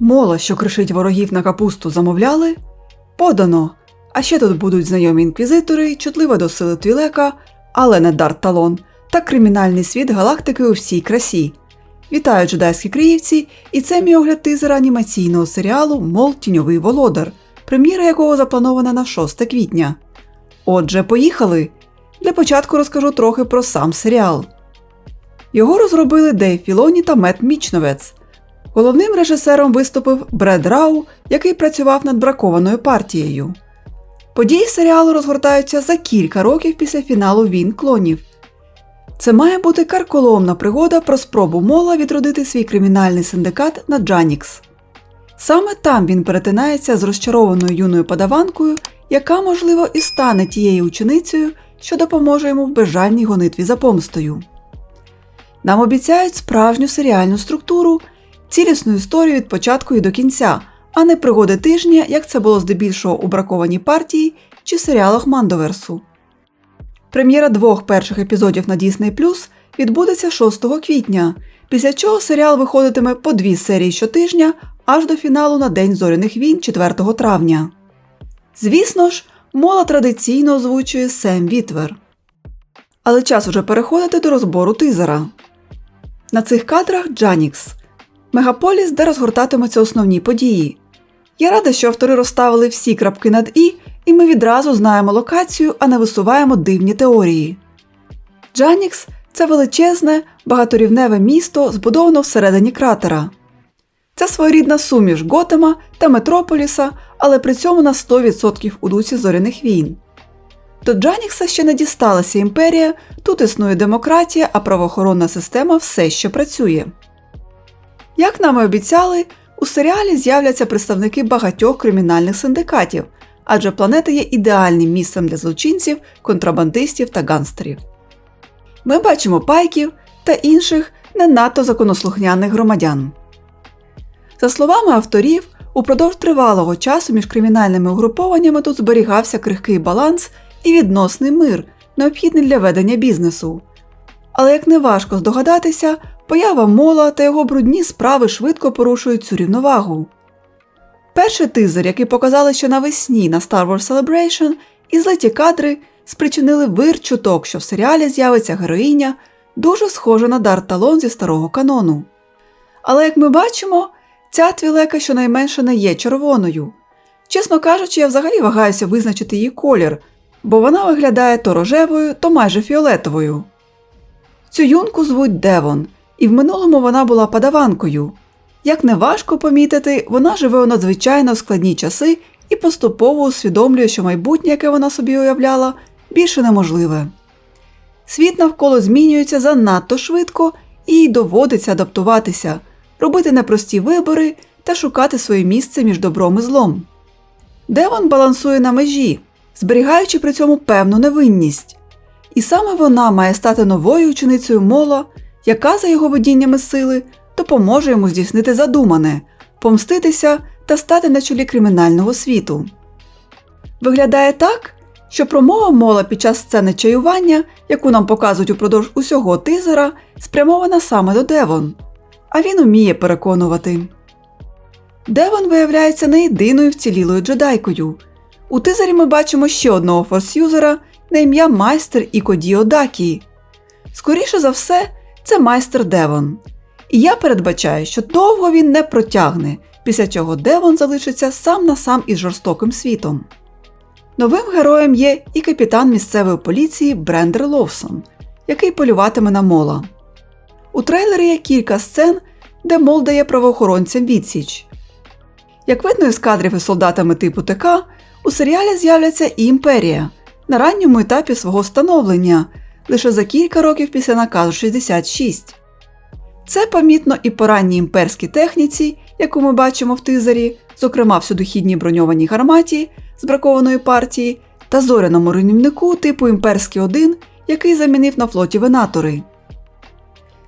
Мола, що кришить ворогів на капусту, замовляли? Подано. А ще тут будуть знайомі інквізитори, чутлива до сили Твілека, але не Дарт Талон, та кримінальний світ галактики у всій красі. Вітаю джедайські криївці, і це мій огляд тизера анімаційного серіалу Мол Тіньовий Володар, прем'єра якого запланована на 6 квітня. Отже, поїхали! Для початку розкажу трохи про сам серіал. Його розробили Дейв Філоні та Мет Мічновець. Головним режисером виступив Бред Рау, який працював над бракованою партією. Події серіалу розгортаються за кілька років після фіналу Він клонів. Це має бути карколомна пригода про спробу Мола відродити свій кримінальний синдикат на Джанікс. Саме там він перетинається з розчарованою юною подаванкою, яка, можливо, і стане тією ученицею, що допоможе йому в безжальній гонитві за помстою. Нам обіцяють справжню серіальну структуру, цілісну історію від початку і до кінця, а не пригоди тижня, як це було здебільшого у бракованій партії чи серіалах Мандоверсу. Прем'єра двох перших епізодів на Disney Plus відбудеться 6 квітня, після чого серіал виходитиме по дві серії щотижня аж до фіналу на День зоряних війн 4 травня. Звісно ж, мола традиційно озвучує Сем Вітвер. Але час уже переходити до розбору тизера. На цих кадрах Джанікс мегаполіс, де розгортатимуться основні події. Я рада, що автори розставили всі крапки над І, і ми відразу знаємо локацію, а не висуваємо дивні теорії. Джанікс це величезне, багаторівневе місто, збудоване всередині кратера. Це своєрідна суміш Готема та Метрополіса, але при цьому на 100% у дусі зоряних війн. До Джанікса ще не дісталася імперія, тут існує демократія, а правоохоронна система все ще працює. Як нам і обіцяли, у серіалі з'являться представники багатьох кримінальних синдикатів, адже планета є ідеальним місцем для злочинців, контрабандистів та ганстерів. Ми бачимо пайків та інших не надто законослухняних громадян. За словами авторів, упродовж тривалого часу між кримінальними угрупованнями тут зберігався крихкий баланс і відносний мир, необхідний для ведення бізнесу. Але як не важко здогадатися, поява мола та його брудні справи швидко порушують цю рівновагу. Перший тизер, який показали ще навесні на Star Wars Celebration, і злеті кадри спричинили вир чуток, що в серіалі з'явиться героїня, дуже схожа на Дарт Талон зі старого канону. Але як ми бачимо, ця твілека щонайменше не є червоною. Чесно кажучи, я взагалі вагаюся визначити її колір, бо вона виглядає то рожевою, то майже фіолетовою. Цю юнку звуть Девон, і в минулому вона була падаванкою. Як не важко помітити, вона живе у надзвичайно складні часи і поступово усвідомлює, що майбутнє, яке вона собі уявляла, більше неможливе. Світ навколо змінюється занадто швидко і їй доводиться адаптуватися, робити непрості вибори та шукати своє місце між добром і злом. Девон балансує на межі, зберігаючи при цьому певну невинність. І саме вона має стати новою ученицею мола, яка, за його водіннями сили, допоможе йому здійснити задумане, помститися та стати на чолі кримінального світу. Виглядає так, що промова мола під час сцени чаювання, яку нам показують упродовж усього тизера, спрямована саме до Девон, а він уміє переконувати. Девон виявляється не єдиною вцілілою джедайкою. У тизері ми бачимо ще одного форсюзера на ім'я майстер Ікодіо Дакі. Скоріше за все, це майстер Девон. І я передбачаю, що довго він не протягне, після чого Девон залишиться сам на сам із жорстоким світом. Новим героєм є і капітан місцевої поліції Брендер Ловсон, який полюватиме на мола. У трейлері є кілька сцен, де мол дає правоохоронцям відсіч. Як видно із кадрів із солдатами типу ТК, у серіалі з'являться і імперія на ранньому етапі свого становлення, лише за кілька років після наказу 66. Це помітно і по ранній імперській техніці, яку ми бачимо в тизері, зокрема в судохідній броньованій гарматі з бракованої партії та зоряному руйнівнику типу Імперський 1, який замінив на флоті венатори.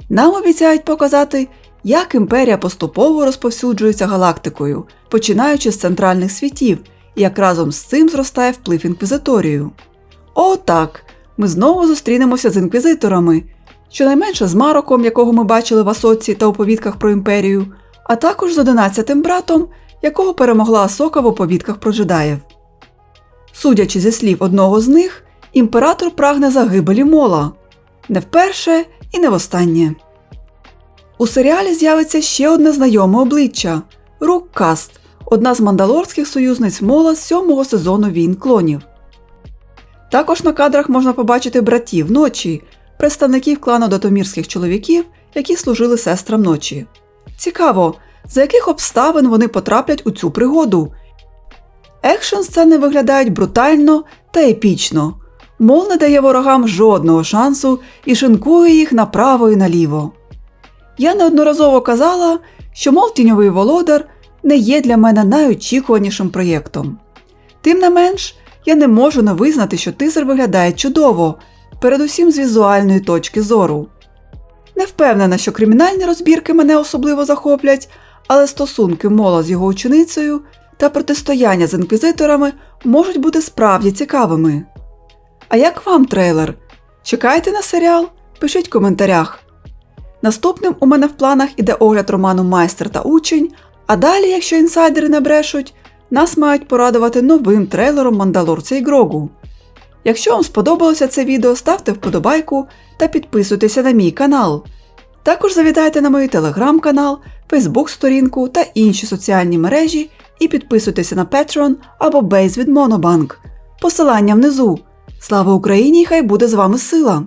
Нам обіцяють показати, як імперія поступово розповсюджується галактикою, починаючи з центральних світів, і як разом з цим зростає вплив інквізиторію. О, так! Ми знову зустрінемося з інквізиторами, щонайменше з Мароком, якого ми бачили в Асоці та оповідках про імперію, а також з одинадцятим братом, якого перемогла Асока в оповідках про джедаїв. Судячи зі слів одного з них, імператор прагне загибелі мола не вперше і не востаннє. У серіалі з'явиться ще одне знайоме обличчя Рук Каст, одна з мандалорських союзниць мола з сьомого сезону війн клонів. Також на кадрах можна побачити братів ночі, представників клану датомірських чоловіків, які служили сестрам ночі. Цікаво, за яких обставин вони потраплять у цю пригоду. Екшн сцени виглядають брутально та епічно. Мол не дає ворогам жодного шансу і шинкує їх направо і наліво. Я неодноразово казала, що мол тіньовий володар не є для мене найочікуванішим проєктом. Тим не менш, я не можу не визнати, що тизер виглядає чудово, передусім з візуальної точки зору. Не впевнена, що кримінальні розбірки мене особливо захоплять, але стосунки мола з його ученицею та протистояння з інквізиторами можуть бути справді цікавими. А як вам трейлер? Чекаєте на серіал? Пишіть в коментарях. Наступним у мене в планах іде огляд роману Майстер та учень, а далі, якщо інсайдери не брешуть, нас мають порадувати новим трейлером Мандалорця і Грогу. Якщо вам сподобалося це відео, ставте вподобайку та підписуйтеся на мій канал. Також завітайте на мій телеграм-канал, фейсбук-сторінку та інші соціальні мережі і підписуйтеся на Patreon або Бейз від Monobank. Посилання внизу. Слава Україні! Хай буде з вами сила!